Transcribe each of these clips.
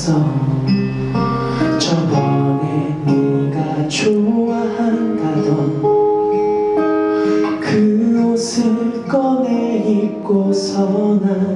몰랐어. 저번에 네가 좋아한다던 그 옷을 꺼내 입고서 난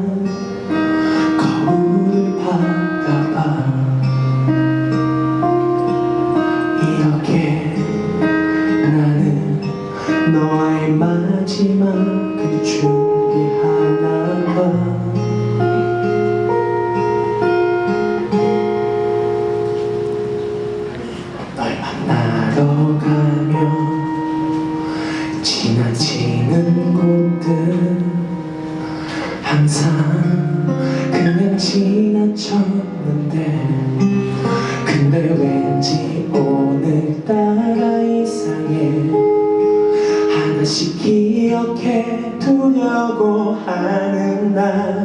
지나치는 곳들. 항상 그냥 지나쳤는데. 근데 왠지 오늘따라 이상해. 하나씩 기억해 두려고 하는 날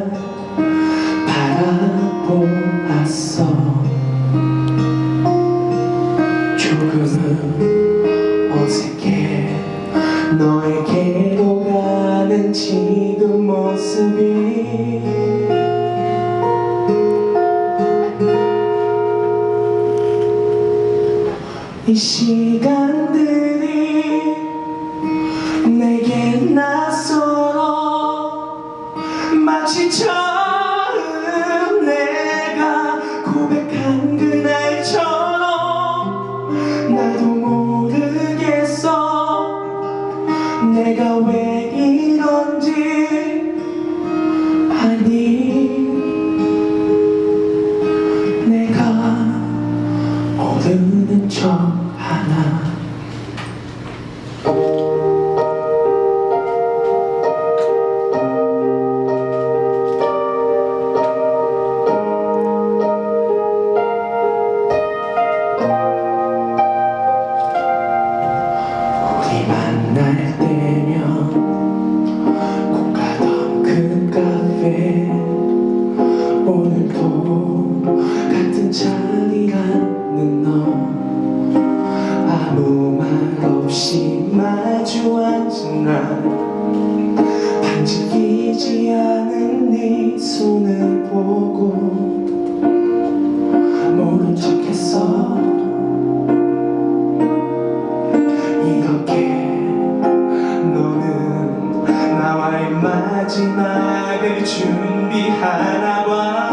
이 시간들이 내게 낯설어 마치 처음 내가 고백한 그날처럼 나도 모르겠어. 내가 왜 오늘도 같은 자리라는 너. 아무 말 없이 마주 앉은 날 반짝이지 않은 네 손을 보고 모른 척했어. 이렇게 너는 나와의 마지막 그 준비하나 봐